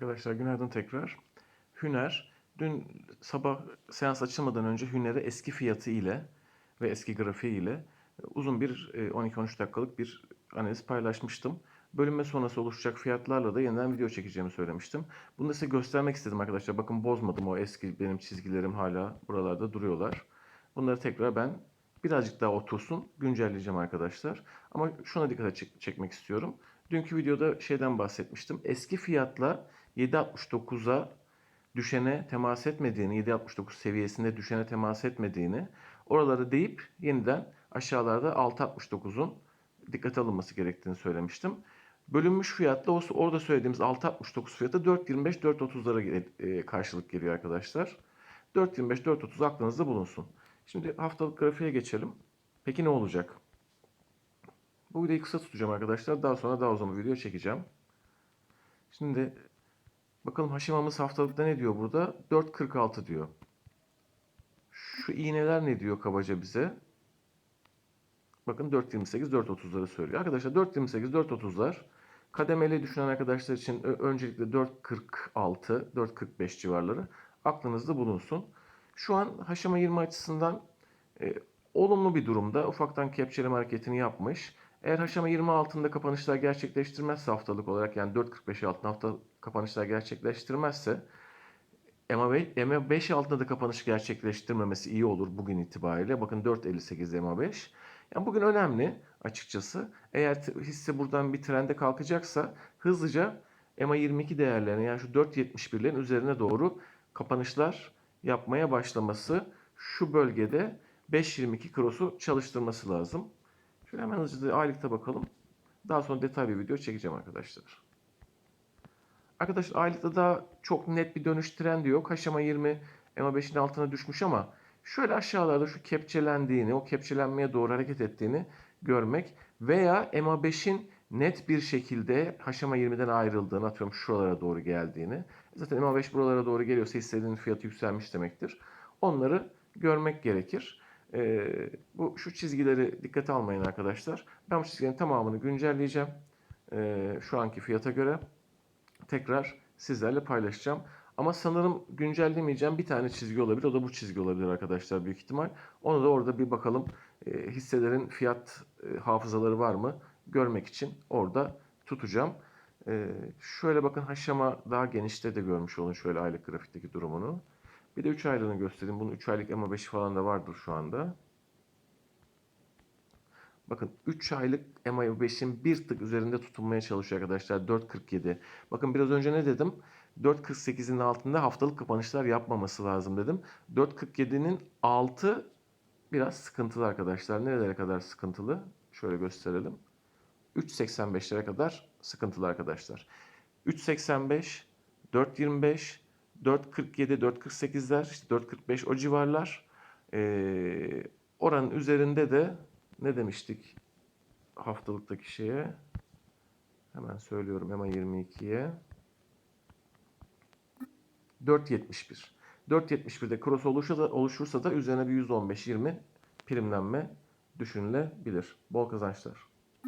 Arkadaşlar günaydın tekrar. Hüner, dün sabah seans açılmadan önce Hüner'e eski fiyatı ile ve eski grafiği ile e, uzun bir e, 12-13 dakikalık bir analiz paylaşmıştım. Bölünme sonrası oluşacak fiyatlarla da yeniden video çekeceğimi söylemiştim. Bunu da size göstermek istedim arkadaşlar. Bakın bozmadım o eski benim çizgilerim hala buralarda duruyorlar. Bunları tekrar ben birazcık daha otursun güncelleyeceğim arkadaşlar. Ama şuna dikkat çek- çekmek istiyorum. Dünkü videoda şeyden bahsetmiştim. Eski fiyatla 7.69'a düşene temas etmediğini, 7.69 seviyesinde düşene temas etmediğini, oraları deyip yeniden aşağılarda 6.69'un dikkate alınması gerektiğini söylemiştim. Bölünmüş fiyatla orada söylediğimiz 6.69 fiyatı 4.25-4.30'lara gel- e, karşılık geliyor arkadaşlar. 4.25-4.30 aklınızda bulunsun. Şimdi haftalık grafiğe geçelim. Peki ne olacak? Bu videoyu kısa tutacağım arkadaşlar. Daha sonra daha uzun bir video çekeceğim. Şimdi bakalım Haşimamız haftalıkta ne diyor burada? 4.46 diyor. Şu iğneler ne diyor kabaca bize? Bakın 4.28, 4.30'ları söylüyor. Arkadaşlar 4.28, 4.30'lar kademeli düşünen arkadaşlar için öncelikle 4.46, 4.45 civarları aklınızda bulunsun. Şu an Haşima 20 açısından e, olumlu bir durumda. Ufaktan kepçeleme hareketini yapmış. Eğer Haşama 20 altında kapanışlar gerçekleştirmezse haftalık olarak yani 4.45 altında hafta kapanışlar gerçekleştirmezse EMA 5, EMA 5 altında da kapanış gerçekleştirmemesi iyi olur bugün itibariyle. Bakın 4.58 EMA 5. Yani bugün önemli açıkçası. Eğer hisse buradan bir trende kalkacaksa hızlıca EMA 22 değerlerine yani şu 4.71'lerin üzerine doğru kapanışlar yapmaya başlaması şu bölgede 5.22 cross'u çalıştırması lazım. Şöyle hemen hızlıca aylıkta bakalım. Daha sonra detaylı bir video çekeceğim arkadaşlar. Arkadaşlar aylıkta daha çok net bir dönüş trendi yok. Haşama 20 EMA 5'in altına düşmüş ama şöyle aşağılarda şu kepçelendiğini, o kepçelenmeye doğru hareket ettiğini görmek veya EMA 5'in net bir şekilde Haşama 20'den ayrıldığını atıyorum şuralara doğru geldiğini. Zaten EMA 5 buralara doğru geliyorsa hissenin fiyatı yükselmiş demektir. Onları görmek gerekir. Ee, bu şu çizgileri dikkate almayın arkadaşlar. Ben bu çizgilerin tamamını güncelleyeceğim. Ee, şu anki fiyata göre tekrar sizlerle paylaşacağım. Ama sanırım güncellemeyeceğim bir tane çizgi olabilir. O da bu çizgi olabilir arkadaşlar büyük ihtimal. Onu da orada bir bakalım e, hisselerin fiyat e, hafızaları var mı görmek için orada tutacağım. E, şöyle bakın Haşama daha genişte de görmüş olun şöyle aylık grafikteki durumunu. Bir de 3 aylığını göstereyim. Bunun 3 aylık EMA 5 falan da vardır şu anda. Bakın 3 aylık EMA 5'in bir tık üzerinde tutunmaya çalışıyor arkadaşlar. 4.47. Bakın biraz önce ne dedim? 4.48'in altında haftalık kapanışlar yapmaması lazım dedim. 4.47'nin altı biraz sıkıntılı arkadaşlar. Nerelere kadar sıkıntılı? Şöyle gösterelim. 3.85'lere kadar sıkıntılı arkadaşlar. 3.85, 4.25, 4.47, 4.48'ler, işte 4.45 o civarlar. Ee, oranın üzerinde de ne demiştik haftalıktaki şeye? Hemen söylüyorum hemen 22'ye. 4.71. 4.71'de cross olursa da, oluşursa da üzerine bir %15-20 primlenme düşünülebilir. Bol kazançlar.